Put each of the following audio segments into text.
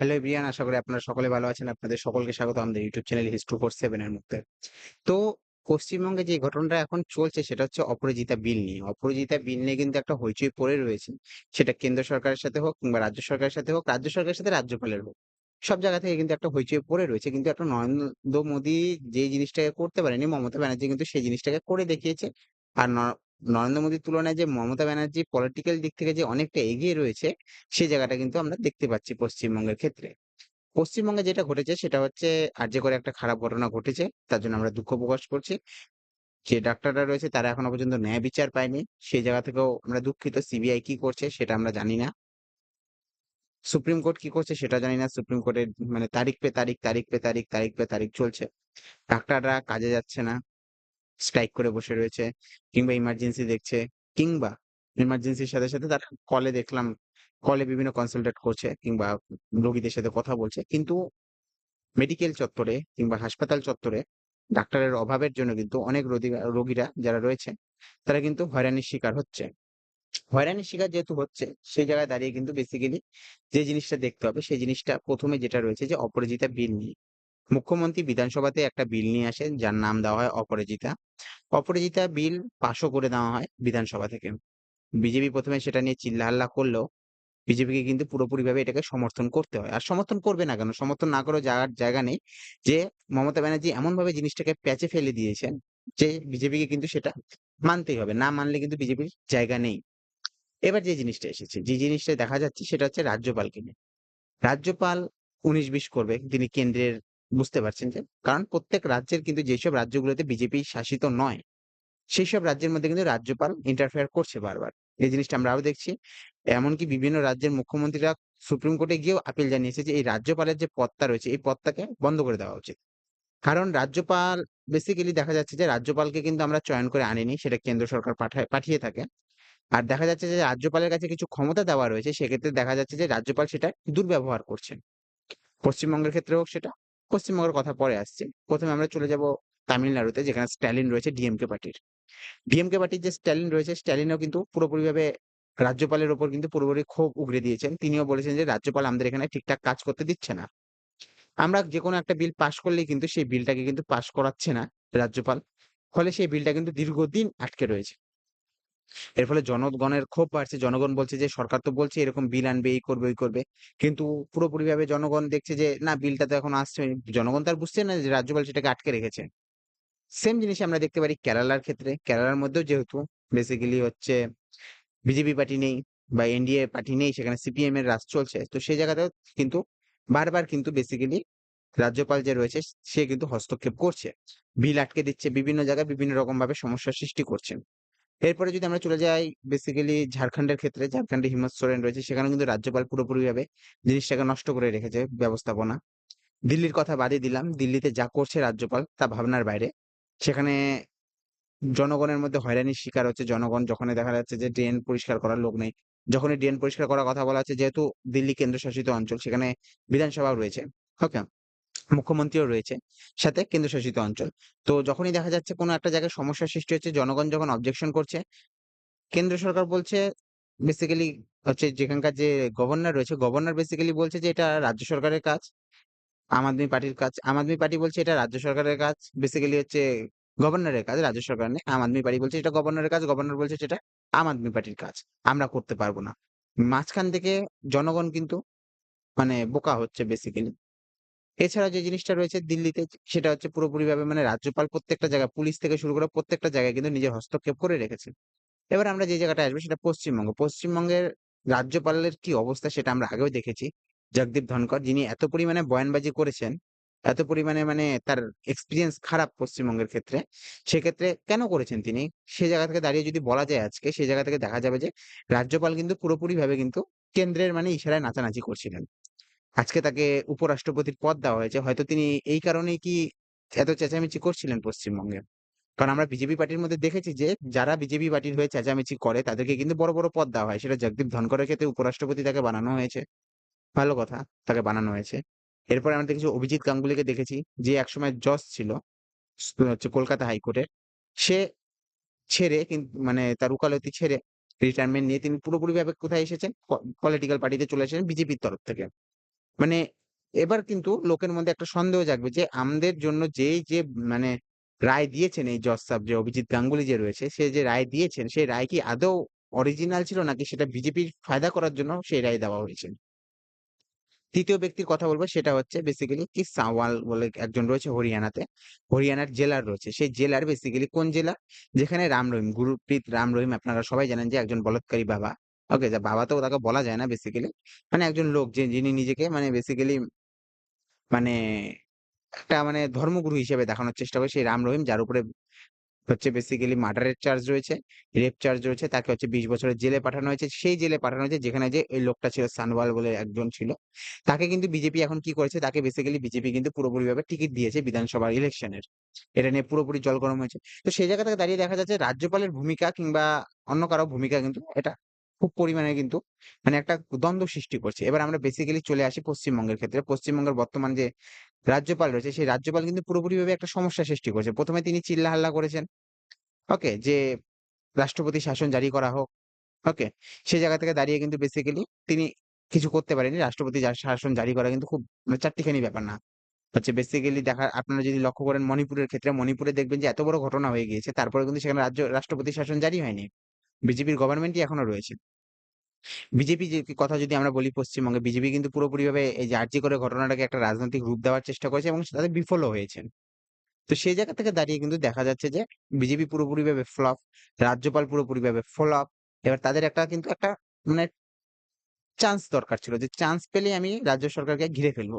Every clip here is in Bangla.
হ্যালো এভরিওয়ান আশা করি আপনারা সকলে ভালো আছেন। আপনাদের সকলকে স্বাগত আমাদের YouTube channel history four seven এর মধ্যে। তো পশ্চিমবঙ্গে যে ঘটনাটা এখন চলছে সেটা হচ্ছে অপরাজিতা বিল নিয়ে। অপরাজিতা বিল নিয়ে কিন্তু একটা হইচই পড়ে রয়েছে। সেটা কেন্দ্র সরকারের সাথে হোক কিংবা রাজ্য সরকারের সাথে হোক, রাজ্য সরকারের সাথে রাজ্যপালের হোক। সব জায়গা থেকে কিন্তু একটা হইচই পড়ে রয়েছে। কিন্তু একটা নরেন্দ্র মোদী যে জিনিসটাকে করতে পারেনি, মমতা ব্যানার্জি কিন্তু সেই জিনিসটাকে করে দেখিয়েছে। আর নরেন্দ্র মোদীর তুলনায় যে মমতা ব্যানার্জি পলিটিক্যাল দিক থেকে যে অনেকটা এগিয়ে রয়েছে, সেই জায়গাটা কিন্তু আমরা দেখতে পাচ্ছি পশ্চিমবঙ্গের ক্ষেত্রে। পশ্চিমবঙ্গে যেটা ঘটেছে সেটা হচ্ছে আর যে করে একটা খারাপ ঘটনা ঘটেছে। তার জন্য আমরা দুঃখ প্রকাশ করছি। যে ডাক্তাররা রয়েছে তারা এখনও পর্যন্ত ন্যায় বিচার পায়নি। সেই জায়গা থেকেও আমরা দুঃখিত। সিবিআই কি করছে সেটা আমরা জানি না। সুপ্রিম কোর্ট কি করছে সেটা জানি না। সুপ্রিম কোর্টের মানে তারিখ পে তারিখ, তারিখ পে তারিখ, তারিখ পে তারিখ চলছে। ডাক্তাররা কাজে যাচ্ছে না। স্ট্রাইক করে বসে রয়েছে কিংবা ইমার্জেন্সি দেখছে কিংবা ইমার্জেন্সির সাথে, সাথে তারা কলে দেখলাম কলে বিভিন্ন কনসালটেট করছে কিংবা রোগীদের সাথে কথা বলছে। কিন্তু মেডিকেল চত্বরে কিংবা হাসপাতাল চত্বরে ডাক্তারের অভাবের জন্য কিন্তু অনেক রোগীরা যারা রয়েছে তারা কিন্তু হয়রানির শিকার হচ্ছে। হয়রানির শিকার যেহেতু হচ্ছে সেই জায়গায় দাঁড়িয়ে কিন্তু বেসিক্যালি যে জিনিসটা দেখতে হবে সেই জিনিসটা প্রথমে যেটা রয়েছে যে অপরাজিতা বিল নিয়ে। মুখ্যমন্ত্রী বিধানসভাতে একটা বিল নিয়ে আসেন যার নাম দেওয়া হয় অপরাজিতা। অপরাজিতা বিল পাশও করে দেওয়া হয় বিধানসভা থেকে। বিজেপি প্রথমে সেটা নিয়ে চিল্লাহাল্লা করলেও বিজেপিকে কিন্তু পুরোপুরিভাবে এটাকে সমর্থন করতে হয়। আর সমর্থন করবে না কেন? সমর্থন না করেও যাওয়ার জায়গা নেই যে মমতা ব্যানার্জি এমনভাবে জিনিসটাকে প্যাঁচে ফেলে দিয়েছেন যে বিজেপিকে কিন্তু সেটা মানতেই হবে। না মানলে কিন্তু বিজেপির জায়গা নেই। এবার যে জিনিসটা এসেছে, যে জিনিসটা দেখা যাচ্ছে সেটা হচ্ছে রাজ্যপালকে নিয়ে। রাজ্যপাল উনিশ বিশ করবে। তিনি কেন্দ্রের বুঝতে পারছেন যে কারণ প্রত্যেক রাজ্যের কিন্তু যেসব রাজ্যগুলোতে বিজেপি শাসিত নয়, সেই সব রাজ্যের মধ্যে কিন্তু রাজ্যপাল ইন্টারফেয়ার করছে বারবার। এই জিনিসটা আমরা আরও দেখছি। এমনকি বিভিন্ন রাজ্যের মুখ্যমন্ত্রীরা সুপ্রিম কোর্টে গিয়েও আপিল জানিয়েছে যে এই রাজ্যপালের যে পদটা রয়েছে এই পদটাকে বন্ধ করে দেওয়া উচিত। কারণ রাজ্যপাল বেসিক্যালি দেখা যাচ্ছে যে রাজ্যপালকে কিন্তু আমরা চয়ন করে আনিনি। সেটা কেন্দ্র সরকার পাঠায় পাঠিয়ে থাকে। আর দেখা যাচ্ছে যে রাজ্যপালের কাছে কিছু ক্ষমতা দেওয়া রয়েছে সেক্ষেত্রে দেখা যাচ্ছে যে রাজ্যপাল সেটা দুর্ব্যবহার করছেন। পশ্চিমবঙ্গের ক্ষেত্রেও সেটা। পশ্চিমবঙ্গের কথা পরে আসছি। ১ম এ আমরা চলে যাব তামিলনাড়ুতে, যেখানে স্ট্যালিন রয়েছে ডিএমকে পার্টির। ডিএমকে পার্টির যে স্ট্যালিন রয়েছে, স্ট্যালিনও কিন্তু পুরোপুরিভাবে রাজ্যপালের ওপর কিন্তু পুরোপুরি ক্ষোভ উগরে দিয়েছেন। তিনিও বলেছেন যে, রাজ্যপাল আমাদের এখানে ঠিকঠাক কাজ করতে দিচ্ছে না। আমরা যেকোনো একটা বিল পাশ করলেই কিন্তু সেই বিলটাকে কিন্তু পাশ করাচ্ছে না রাজ্যপাল। ফলে সেই বিলটা কিন্তু দীর্ঘদিন আটকে রয়েছে। এর ফলে জনগণের ক্ষোভ বাড়ছে। জনগণ বলছে যে সরকার তো বলছে এরকম বিল আনবে, এই করবে, ওই করবে। কিন্তু পুরোপুরিভাবে জনগণ দেখছে যে না বিলটা তো এখন আসছে। জনগণ তো আর বুঝছে না যে রাজ্যপাল সেটাকে আটকে রেখেছে। সেম জিনিস আমরা দেখতে পারি কেরালার ক্ষেত্রে। কেরালার মধ্যেও যেহেতু বেসিক্যালি হচ্ছে বিজেপি পার্টি নেই বা এনডিএ পার্টি নেই সেখানে সিপিএম এর রাজ চলছে। তো সেই জায়গাতেও কিন্তু বারবার কিন্তু বেসিক্যালি রাজ্যপাল যে রয়েছে সে কিন্তু হস্তক্ষেপ করছে। বিল আটকে দিচ্ছে বিভিন্ন জায়গায় বিভিন্ন রকম ভাবে সমস্যার সৃষ্টি করছেন। এরপরে যদি আমরা চলে যাই বেসিক্যালি ঝাড়খণ্ডের ক্ষেত্রে, ঝাড়খণ্ডে হিমন্ত সোরেন রয়েছে সেখানে কিন্তু রাজ্যপাল পুরোপুরিভাবে জিনিসটাকে নষ্ট করে রেখেছে ব্যবস্থাপনা। দিল্লির কথা বাদই দিলাম। দিল্লিতে যা করছে রাজ্যপাল তা ভাবনার বাইরে। সেখানে জনগণের মধ্যে হয়রানির শিকার হচ্ছে জনগণ যখনই দেখা যাচ্ছে যে ড্রেন পরিষ্কার করার লোক নেই। যখনই ড্রেন পরিষ্কার করার কথা বলা হচ্ছে যেহেতু দিল্লি কেন্দ্রশাসিত অঞ্চল সেখানে বিধানসভাও রয়েছে। ওকে? মুখ্যমন্ত্রীও রয়েছে। সাথে কেন্দ্রশাসিত অঞ্চল। তো যখনই দেখা যাচ্ছে কোনো একটা জায়গায় সমস্যার সৃষ্টি হচ্ছে জনগণ যখন অবজেকশন করছে, কেন্দ্র সরকার বলছে বেসিক্যালি হচ্ছে যেখানকার যে গভর্নর রয়েছে গভর্নর বেসিক্যালি বলছে যে এটা রাজ্য সরকারের কাজ। আম আদমি পার্টির কাজ। আম আদমি পার্টি বলছে এটা রাজ্য সরকারের কাজ। বেসিক্যালি হচ্ছে গভর্নরের কাজ, রাজ্য সরকার নেই। আম আদমি পার্টি বলছে এটা গভর্নরের কাজ। গভর্নর বলছে সেটা আম আদমি পার্টির কাজ। আমরা করতে পারব না। মাঝখান থেকে জনগণ কিন্তু মানে বোকা হচ্ছে বেসিক্যালি। এছাড়া যে জিনিসটা রয়েছে দিল্লিতে সেটা হচ্ছে পুরোপুরিভাবে মানে রাজ্যপাল প্রত্যেকটা জায়গায় পুলিশ থেকে শুরু করে প্রত্যেকটা জায়গায় কিন্তু নিজের হস্তক্ষেপ করে রেখেছে। এবার আমরা যে জায়গাটা আসব সেটা পশ্চিমবঙ্গ। পশ্চিমবঙ্গের রাজ্যপালের কি অবস্থা সেটা আমরা আগেও দেখেছি। জগদীপ ধনকর যিনি এত পরিমাণে বয়ানবাজি করেছেন, এত পরিমাণে মানে তার এক্সপিরিয়েন্স খারাপ পশ্চিমবঙ্গের ক্ষেত্রে। সেক্ষেত্রে কেন করেছেন তিনি? সে জায়গা থেকে দাঁড়িয়ে যদি বলা যায় আজকে সেই জায়গা থেকে দেখা যাবে যে রাজ্যপাল কিন্তু পুরোপুরিভাবে কিন্তু কেন্দ্রের মানে ইশারায় নাচানাচি করছিলেন। আজকে তাকে উপরাষ্ট্রপতির পদ দেওয়া হয়েছে। হয়তো তিনি এই কারণেই কি এত চেঁচামেচি করছিলেন পশ্চিমবঙ্গে। কারণ আমরা বিজেপি পার্টির মধ্যে দেখেছি যে যারা বিজেপি পার্টির হয়ে চেঁচামেচি করে তাদেরকে কিন্তু বড়, বড় পদ দেওয়া হয়। সেটা জগদীপ ধনকরের ক্ষেত্রে উপরাষ্ট্রপতি তাকে বানানো হয়েছে। ভালো কথা, তাকে বানানো হয়েছে। এরপরে আমরা দেখেছি অভিজিৎ গাঙ্গুলিকে দেখেছি যে একসময় জজ ছিল হচ্ছে কলকাতা হাইকোর্টের। সে ছেড়ে কিন্তু মানে তার উকালতি ছেড়ে রিটায়ারমেন্ট নিয়ে তিনি পুরোপুরি পুরোপুরিভাবে কোথায় এসেছেন? পলিটিক্যাল পার্টিতে চলে এসেছেন বিজেপির তরফ থেকে। মানে এবার কিন্তু লোকের মধ্যে একটা সন্দেহ জাগবে যে আমাদের জন্য যেই যে মানে রায় দিয়েছেন এই জজ যে অভিজিৎ গাঙ্গুলি যে রয়েছে, সে যে রায় দিয়েছেন, সেই রায় কি আদৌ অরিজিনাল ছিল নাকি সেটা বিজেপির ফায়দা করার জন্য সেই রায় দেওয়া হয়েছে? তৃতীয় ব্যক্তির কথা বলব, সেটা হচ্ছে বেসিক্যালি কি সাওয়াল বলে একজন রয়েছে হরিয়ানাতে, হরিয়ানার জেলার রয়েছে। সেই জেলার বেসিক্যালি কোন জেলা? যেখানে রাম রহিম, গুরুপ্রীত রাম রহিম, আপনারা সবাই জানেন যে একজন বলৎকারী বাবা। ওকে যা বাবা তো তাকে বলা যায় না বেসিক্যালি মানে একজন লোক যে, যিনি নিজেকে মানে বেসিক্যালি মানে একটা মানে ধর্মগুরু হিসেবে দেখানোর চেষ্টা করে, সেই রাম রহিম, যার উপরে হচ্ছে বেসিক্যালি মার্ডারের চার্জ রয়েছে রেপ চার্জ রয়েছে, তাকে হচ্ছে বিশ বছরের জেলে পাঠানো হয়েছে। সেই জেলে পাঠানো হয়েছে যেখানে যে, এই লোকটা ছিল সানওয়াল বলে একজন ছিল। তাকে কিন্তু বিজেপি এখন কি করেছে, তাকে বেসিক্যালি বিজেপি কিন্তু পুরোপুরিভাবে টিকিট দিয়েছে বিধানসভা ইলেকশনের এটা নিয়ে পুরোপুরি জল গরম হয়েছে। তো সেই জায়গা থেকে দাঁড়িয়ে দেখা যাচ্ছে, রাজ্যপালের ভূমিকা কিংবা অন্য কারও ভূমিকা কিন্তু এটা। খুব পরিমাণে কিন্তু মানে একটা দ্বন্দ্ব সৃষ্টি করছে। এবার আমরা বেসিক্যালি চলে আসি পশ্চিমবঙ্গের ক্ষেত্রে। পশ্চিমবঙ্গের বর্তমান যে রাজ্যপাল রয়েছে, সেই রাজ্যপাল কিন্তু পুরোপুরিভাবে একটা সমস্যা সৃষ্টি করেছে। প্রথমে তিনি চিল্লা হাল্লা করেছেন, ওকে? যে রাষ্ট্রপতি শাসন জারি করা হোক, ওকে? সেই জায়গা থেকে দাঁড়িয়ে কিন্তু বেসিক্যালি তিনি কিছু করতে পারেনি রাষ্ট্রপতি শাসন জারি করা কিন্তু খুব মানে চারটিখানি ব্যাপার না। হচ্ছে বেসিক্যালি দেখা, আপনারা যদি লক্ষ্য করেন মণিপুরের ক্ষেত্রে, মণিপুরে দেখবেন যে এত বড় ঘটনা হয়ে গিয়েছে। তারপরে কিন্তু সেখানে রাজ্য, রাষ্ট্রপতি শাসন জারি হয়নি। বিজেপির গভর্নমেন্টই এখনও রয়েছে। বিজেপি যে কথা যদি আমরা বলি পশ্চিমবঙ্গে, বিজেপি কিন্তু পুরোপুরিভাবে এই যে আর্জি করে ঘটনাটাকে একটা রাজনৈতিক রূপ দেওয়ার চেষ্টা করেছে এবং তাদের বিফলও হয়েছেন। তো সেই জায়গা থেকে দাঁড়িয়ে কিন্তু দেখা যাচ্ছে যে বিজেপি পুরোপুরিভাবে ফ্লপ, রাজ্যপাল পুরোপুরিভাবে ফ্লপ, এবার তাদের একটা কিন্তু একটা মানে চান্স দরকার ছিল যে চান্স পেলে আমি রাজ্য সরকারকে ঘিরে ফেলব।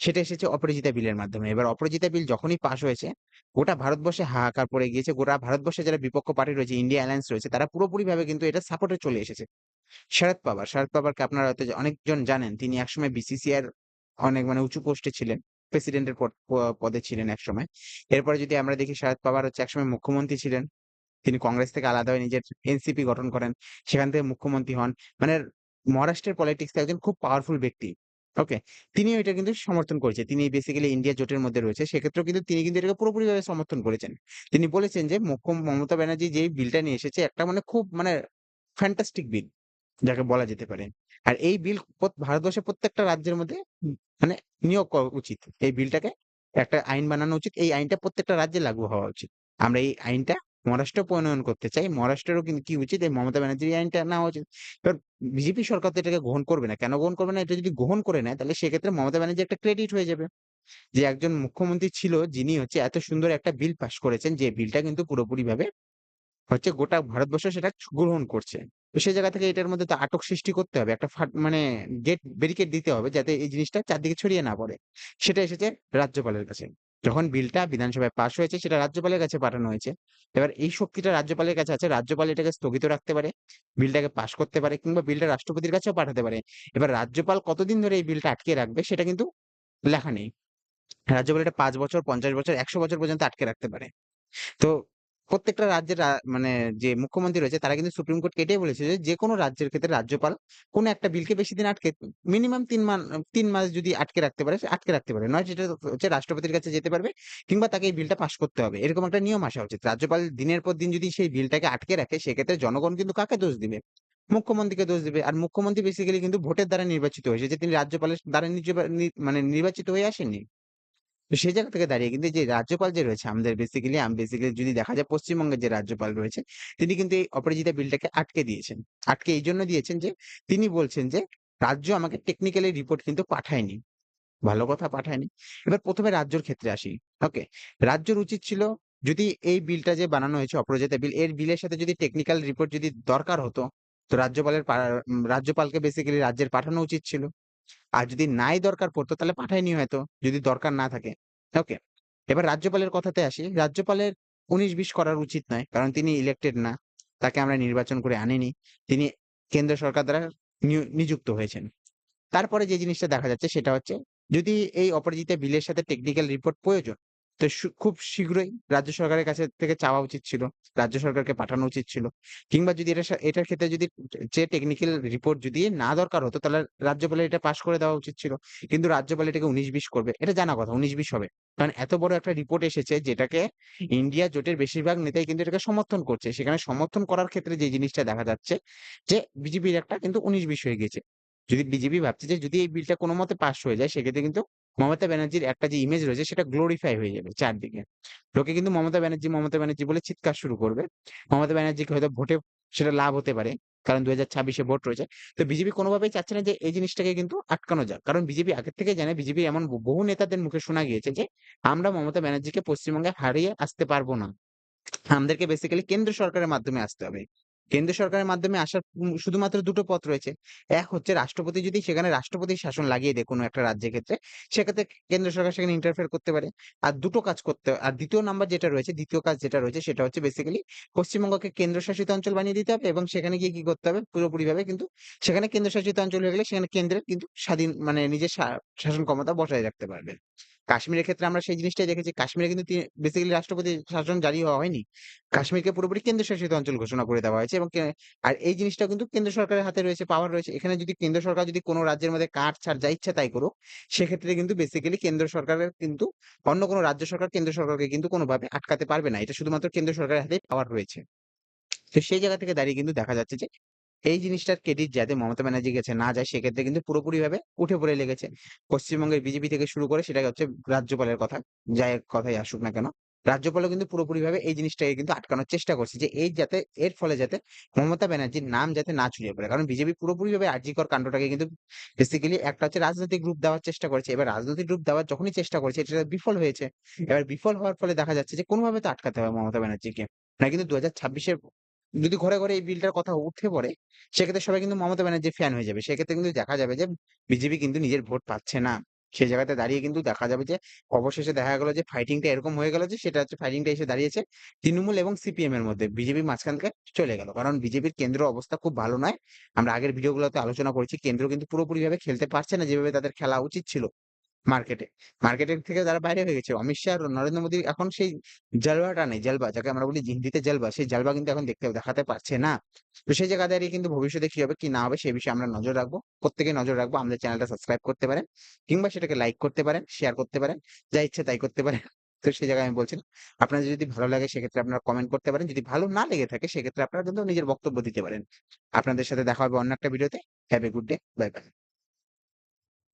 সেটা এসেছে অপরাজিতা বিলের মাধ্যমে। এবার অপরাজিতা বিল যখনই পাশ হয়েছে, গোটা ভারতবর্ষে হাহাকার পড়ে গিয়েছে, গোটা ভারতবর্ষে যারা বিপক্ষ পার্টি রয়েছে, ইন্ডিয়া অ্যালায়েন্স রয়েছে, তারা পুরোপুরিভাবে কিন্তু এটা সাপোর্টে চলে এসেছে। শরদ পাবার শরদ পাবারকে আপনারা হয়তো অনেকজন জানেন, তিনি একসময় বিসিসিআর অনেক মানে উঁচু পোস্টে ছিলেন প্রেসিডেন্টের পদে ছিলেন একসময়। এরপরে যদি আমরা দেখি শরদ পাবার হচ্ছে একসময় মুখ্যমন্ত্রী ছিলেন, তিনি কংগ্রেস থেকে আলাদা হয়ে নিজের এনসিপি গঠন করেন, সেখান থেকে মুখ্যমন্ত্রী হন। মানে মহারাষ্ট্রের পলিটিক্স একজন খুব পাওয়ারফুল ব্যক্তি ওকে তিনিও এটা কিন্তু সমর্থন করেছে। তিনি বেসিক্যালি ইন্ডিয়া জোটের মধ্যে রয়েছে, সেক্ষেত্রেও কিন্তু তিনি কিন্তু এটাকে পুরোপুরিভাবে সমর্থন করেছেন। তিনি বলেছেন যে মুখ্য মমতা ব্যানার্জি যে বিলটা নিয়ে এসেছে, একটা মানে খুব মানে ফ্যান্টাস্টিক বিল যাকে বলা যেতে পারে। আর এই বিল ভারতবর্ষের প্রত্যেকটা রাজ্যের মধ্যে মানে নিয়োগ করা উচিত। এই বিলটাকে একটা আইন বানানো উচিত। এই আইনটা প্রত্যেকটা রাজ্যে লাগু হওয়া উচিত। আমরা এই আইনটা মহারাষ্ট্র প্রণয়ন করতে চাই। মহারাষ্ট্রেরও কিন্তু কি উচিত? এই মমতা ব্যানার্জির আইনটা নেওয়া উচিত। এবার বিজেপি সরকার তো এটাকে গ্রহণ করবে না। কেন গ্রহণ করবে না? এটা যদি গ্রহণ করে নেয়, তাহলে সেক্ষেত্রে মমতা ব্যানার্জি একটা ক্রেডিট হয়ে যাবে। যে একজন মুখ্যমন্ত্রী ছিল, যিনি হচ্ছে এত সুন্দর একটা বিল পাস করেছেন, যে বিলটা কিন্তু পুরোপুরি ভাবে হচ্ছে গোটা ভারতবর্ষ সেটা গ্রহণ করছে। তো সেই জায়গা থেকে এটার মধ্যে তো আটক সৃষ্টি করতে হবে। একটা মানে গেট ব্যারিকেড দিতে হবে যাতে এই জিনিসটা চারদিকে ছড়িয়ে না পড়ে। সেটা এসেছে রাজ্যপালের কাছে। যখন বিলটা বিধানসভায় পাশ হয়েছে, সেটা রাজ্যপালের কাছে পাঠানো হয়েছে। এবার এই শক্তিটা রাজ্যপালের কাছে আছে, রাজ্যপাল এটাকে স্থগিত রাখতে পারে বিলটাকে পাশ করতে পারে কিংবা বিলটা রাষ্ট্রপতির কাছেও পাঠাতে পারে। এবার রাজ্যপাল কতদিন ধরে এই বিলটা আটকে রাখবে, সেটা কিন্তু লেখা নেই। রাজ্যপাল এটা পাঁচ বছর, পঞ্চাশ বছর, একশো বছর পর্যন্ত আটকে রাখতে পারে। তো প্রত্যেকটা রাজ্যের মানে যে মুখ্যমন্ত্রী রয়েছে, তারা কিন্তু সুপ্রিম কোর্ট কেটে বলেছে যে যে কোনো রাজ্যের ক্ষেত্রে রাজ্যপাল কোন একটা বিলকে বেশি দিন আটকে মিনিমাম তিন মান, তিন মাস যদি আটকে রাখতে পারে, সে আটকে রাখতে পারে। নয় সেটা হচ্ছে রাষ্ট্রপতির কাছে যেতে পারবে কিংবা তাকে এই বিলটা পাশ করতে হবে। এরকম একটা নিয়ম আসা উচিত। রাজ্যপাল দিনের পর দিন যদি সেই বিলটাকে আটকে রাখে, সেক্ষেত্রে জনগণ কিন্তু কাকে দোষ দিবে? মুখ্যমন্ত্রীকে দোষ দিবে। আর মুখ্যমন্ত্রী বেসিক্যালি কিন্তু ভোটের দ্বারা নির্বাচিত হয়েছে, যে তিনি রাজ্যপালের দ্বারা মানে নির্বাচিত হয়ে আসেননি। তো সেই জায়গা থেকে দাঁড়িয়ে কিন্তু যে রাজ্যপাল যে রয়েছে, আমাদের বেসিক্যালি আমি বেসিক্যালি যদি দেখা যায় পশ্চিমবঙ্গের যে রাজ্যপাল রয়েছে, তিনি কিন্তু এই অপরাজিতা বিলটাকে আটকে দিয়েছেন। আটকে এই জন্য দিয়েছেন যে, তিনি বলছেন যে, রাজ্য আমাকে টেকনিক্যালি রিপোর্ট কিন্তু পাঠায়নি। ভালো কথা পাঠায়নি। এবার প্রথমে রাজ্যর ক্ষেত্রে আসি। ওকে রাজ্যর উচিত ছিল যদি এই বিলটা যে বানানো হয়েছে, অপরাজিতা বিল, এর বিলের সাথে যদি টেকনিক্যাল রিপোর্ট যদি দরকার হতো, তো রাজ্যপালের রাজ্যপালকে বেসিক্যালি রাজ্যের পাঠানো উচিত ছিল। আর যদি নাই দরকার পড়তো তাহলে পাঠায়নি হয়তো, যদি দরকার না থাকে। ওকে এবার রাজ্যপালের কথাতে আসি। রাজ্যপালের উনিশ বিশ করার উচিত নয়, কারণ তিনি ইলেক্টেড না। তাকে আমরা নির্বাচন করে আনিনি। তিনি কেন্দ্র সরকার দ্বারা নিয়ু- নিযুক্ত হয়েছেন। তারপরে যে জিনিসটা দেখা যাচ্ছে সেটা হচ্ছে, যদি এই অপরাজিতা বিলের সাথে টেকনিক্যাল রিপোর্ট প্রয়োজন তো খুব শীঘ্রই রাজ্য সরকারের কাছে থেকে চাওয়া উচিত ছিল, রাজ্য সরকারকে পাঠানো উচিত ছিল। কিংবা যদি এটা এটার ক্ষেত্রে যদি যে টেকনিক্যাল রিপোর্ট যদি না দরকার হতো, তাহলে রাজ্যপালের এটা পাশ করে দেওয়া উচিত ছিল। কিন্তু রাজ্যপাল এটাকে উনিশ বিশ করবে, এটা জানা কথা, উনিশ বিশ হবে। কারণ এত বড় একটা রিপোর্ট এসেছে যেটাকে ইন্ডিয়া জোটের বেশিরভাগ নেতাই কিন্তু এটাকে সমর্থন করছে। সেখানে সমর্থন করার ক্ষেত্রে যে জিনিসটা দেখা যাচ্ছে যে বিজেপির একটা কিন্তু উনিশ বিশ হয়ে গেছে। যদি বিজেপি ভাবছে যে যদি এই বিলটা কোনো মতে পাশ হয়ে যায়, সেক্ষেত্রে কিন্তু মমতা ব্যানার্জির একটা যে ইমেজ রয়েছে, সেটা গ্লোরিফাই হয়ে যাবে চারদিকে। লোকে কিন্তু মমতা ব্যানার্জি মমতা ব্যানার্জি বলে চিৎকার শুরু করবে। মমতা ব্যানার্জিকে হয়তো ভোটে সেটা লাভ হতে পারে, কারণ দুই হাজার ছাব্বিশে ভোট রয়েছে। তো বিজেপি কোনোভাবেই চাচ্ছে না যে এই জিনিসটাকে কিন্তু আটকানো যাক। কারণ বিজেপি আগের থেকে জানে বিজেপি এমন বহু নেতাদের মুখে শোনা গিয়েছে যে, আমরা মমতা ব্যানার্জিকে পশ্চিমবঙ্গে হারিয়ে আসতে পারব না। আমাদেরকে বেসিক্যালি কেন্দ্র সরকারের মাধ্যমে আসতে হবে। কেন্দ্র সরকারের মাধ্যমে আসার শুধুমাত্র দুটো পথ রয়েছে। এক হচ্ছে রাষ্ট্রপতি যদি সেখানে রাষ্ট্রপতি শাসন লাগিয়ে দেয় কোনো একটা রাজ্যের ক্ষেত্রে, সেক্ষেত্রে কেন্দ্র সরকার সেখানে ইন্টারফেয়ার করতে পারে। আর দুটো কাজ করতে আর দ্বিতীয় নাম্বার যেটা রয়েছে, দ্বিতীয় কাজ যেটা রয়েছে, সেটা হচ্ছে বেসিক্যালি পশ্চিমবঙ্গকে কেন্দ্রশাসিত অঞ্চল বানিয়ে দিতে হবে এবং সেখানে গিয়ে কি করতে হবে? পুরোপুরিভাবে কিন্তু সেখানে কেন্দ্রশাসিত অঞ্চল হয়ে গেলে সেখানে কেন্দ্রের কিন্তু স্বাধীন মানে নিজের শাসন ক্ষমতা বজায় রাখতে পারবে। কাশ্মীরের ক্ষেত্রে আমরা সেই জিনিসটাই দেখেছি। কাশ্মীরে কিন্তু বেসিক্যালি রাষ্ট্রপতি শাসন জারি হওয়া হয়নি। কাশ্মীরকে পুরোপুরি কেন্দ্রশাসিত অঞ্চল ঘোষণা করে দেওয়া হয়েছে এবং আর এই জিনিসটা কিন্তু কেন্দ্র সরকারের হাতে রয়েছে পাওয়ার রয়েছে। এখানে যদি কেন্দ্র সরকার যদি কোনো রাজ্যের মধ্যে কাট ছাড়, যা ইচ্ছা তাই করুক, সেক্ষেত্রে কিন্তু বেসিক্যালি কেন্দ্র সরকারের কিন্তু অন্য কোনো রাজ্য সরকার কেন্দ্র সরকারকে কিন্তু কোনোভাবে আটকাতে পারবে না। এটা শুধুমাত্র কেন্দ্র সরকারের হাতে পাওয়ার রয়েছে। তো সেই জায়গা থেকে দাঁড়িয়ে কিন্তু দেখা যাচ্ছে যে এই জিনিসটার ক্রেডিট যাতে মমতা ব্যানার্জি কাছে না যায়, সেক্ষেত্রে কিন্তু পুরোপুরি ভাবে উঠে পড়ে লেগেছে। পশ্চিমবঙ্গের বিজেপি থেকে শুরু করে সেটা হচ্ছে রাজ্যপালের কথা, যাই কথাই আসুক না কেন, রাজ্যপালও কিন্তু পুরোপুরি ভাবে এই জিনিসটাকে কিন্তু আটকানোর চেষ্টা করছে যে এই যাতে, এর ফলে যাতে মমতা ব্যানার্জির নাম যাতে না ছড়িয়ে পড়ে। কারণ বিজেপি পুরোপুরি ভাবে আর্জিকর কাণ্ডটাকে কিন্তু বেসিক্যালি একটা হচ্ছে রাজনৈতিক রূপ দেওয়ার চেষ্টা করেছে। এবার রাজনৈতিক রূপ দেওয়ার যখনই চেষ্টা করেছে, এটা বিফল হয়েছে। এবার বিফল হওয়ার ফলে দেখা যাচ্ছে যে কোনোভাবে তো আটকাতে হবে মমতা ব্যানার্জিকে। না কিন্তু দু হাজার ছাব্বিশের যদি ঘরে ঘরে এই বিলটার কথা উঠে পড়ে, সেক্ষেত্রে সবাই কিন্তু মমতা ব্যানার্জির ফ্যান হয়ে যাবে। সেক্ষেত্রে কিন্তু দেখা যাবে যে বিজেপি কিন্তু নিজের ভোট পাচ্ছে না। সেই জায়গাতে দাঁড়িয়ে কিন্তু দেখা যাবে যে অবশেষে দেখা গেল যে ফাইটিংটা এরকম হয়ে গেল যে সেটা হচ্ছে ফাইটিংটা এসে দাঁড়িয়েছে তৃণমূল এবং সিপিএম এর মধ্যে। বিজেপি মাঝখান থেকে চলে গেল। কারণ বিজেপির কেন্দ্র অবস্থা খুব ভালো নয়। আমরা আগের ভিডিওগুলোতে আলোচনা করেছি, কেন্দ্র কিন্তু পুরোপুরি ভাবে খেলতে পারছে না, যেভাবে তাদের খেলা উচিত ছিল। মার্কেটে মার্কেটের থেকে যারা বাইরে হয়ে গেছে, অমিত শাহ নরেন্দ্র মোদী এখন সেই জালবাটা নেই জালবা যাকে আমরা বলি হিন্দিতে জালবা সেই জালবা কিন্তু এখন দেখতে দেখাতে পারছে না। তো সেই জায়গা দাঁড়িয়ে কিন্তু ভবিষ্যতে কি হবে, কি না হবে, সেই বিষয়ে আমরা নজর রাখব। প্রত্যেকে নজর রাখব, আমাদের চ্যানেলটা সাবস্ক্রাইব করতে পারেন, কিংবা সেটাকে লাইক করতে পারেন শেয়ার করতে পারেন, যা ইচ্ছে তাই করতে পারেন। তো সেই জায়গায় আমি বলছিলাম আপনাদের যদি ভালো লাগে, সেক্ষেত্রে আপনারা কমেন্ট করতে পারেন। যদি ভালো না লেগে থাকে, সেক্ষেত্রে আপনারা কিন্তু নিজের বক্তব্য দিতে পারেন। আপনাদের সাথে দেখা হবে অন্য একটা ভিডিওতে have a good day bye bye